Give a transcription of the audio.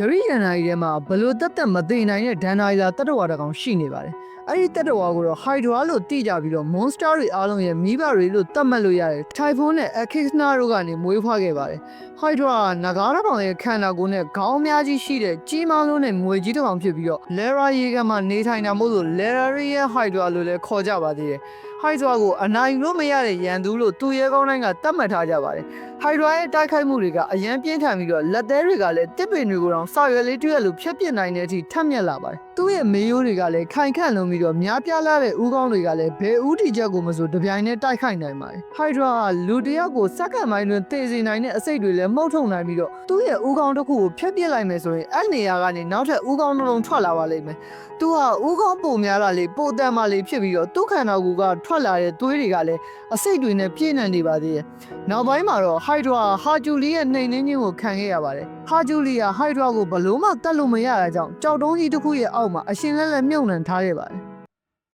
ဂရိရန်နာကြီးထဲမှာဘလို့တက်တက်မသိနိုင်တဲ့ဒန်နာရီလာတတ္တဝါတစ်ကောင်ရှိနေပါတယ်အဲ့ဒီတတ္တဝါကိုတော့ Hydra လို့တိကြပြီးတော့ monster တွေအားလုံးရဲ့မိဘတွေလို့သတ်မှတ်လို့ရတယ် Typhoon နဲ့ Echidna တို့ကနေမွေးဖွားခဲ့ပါတယ် Hydra ကနဂါးတစ်ကောင်ရဲ့ခန္ဓာကိုယ်နဲ့ခေါင်းအများကြီးရှိတဲ့ကြီးမားလုံးနဲ့ငွေကြီးတစ်ကောင်ဖြစ်ပြီးတော့ Lara ရေကမှနေထိုင်တာမို့လို့ Larian Hydra လို့လည်းခေါ်ကြပါသေးတယ် Hydra ကိုအနိုင်လို့မရတဲ့ရန်သူလို့သူရဲကောင်းတိုင်းကသတ်မှတ်ထားကြပါတယ် Hydra ရဲ့တိုက်ခိုက်မှုတွေကအရန်ပြင်းထန်ပြီးတော့လက်သေးတွေကလည်းတစ်ပင်တွေကိုတောင်စာရွက်လေးတွေ့ရလို့ဖြတ်ပြစ်နိုင်တဲ့အထိထပ်မြက်လာပါတယ်။သူ့ရဲ့မေးရိုးတွေကလည်းခိုင်ခန့်လုံးပြီးတော့များပြားလာတဲ့ဥကောင်းတွေကလည်းဘယ်ဥတီချက်ကိုမဆိုတပြိုင်တည်းတိုက်ခိုက်နိုင်ပါတယ်။ Hydra ကလူတစ်ယောက်ကိုစက္ကန့်ပိုင်းတွင်သေစေနိုင်တဲ့အစိတ်တွေလည်းမှုတ်ထုံနိုင်ပြီးတော့သူ့ရဲ့ဥကောင်းတစ်ခုကိုဖြတ်ပြစ်လိုက်မယ်ဆိုရင်အဲ့နေရာကနေနောက်ထပ်ဥကောင်းတစ်လုံးထွက်လာပါလိမ့်မယ်။သူဟာဥကောင်းပုံများလာလေပိုတန်မာလေဖြစ်ပြီးတော့သူ့ခန္ဓာကိုယ်ကထွက်လာတဲ့သွေးတွေကလည်းအစိတ်တွေနဲ့ပြည့်နှံ့နေပါသေးတယ်။နောက်ပိုင်းမှာတော့ Hydra ဟာဂျူလီရဲ့နှိမ်နှင်းခြင်းကိုခံခဲ့ရပါတယ်။ဟာဂျူလီဟာ Hydra ကိုဘလို့မှတတ်လို့မရတာကြောင့်ကြောက်တုံးကြီးတစ်ခုရဲ့အောက်မှာအရှင်လက်လက်မြုပ်နှံထားခဲ့ပါတယ်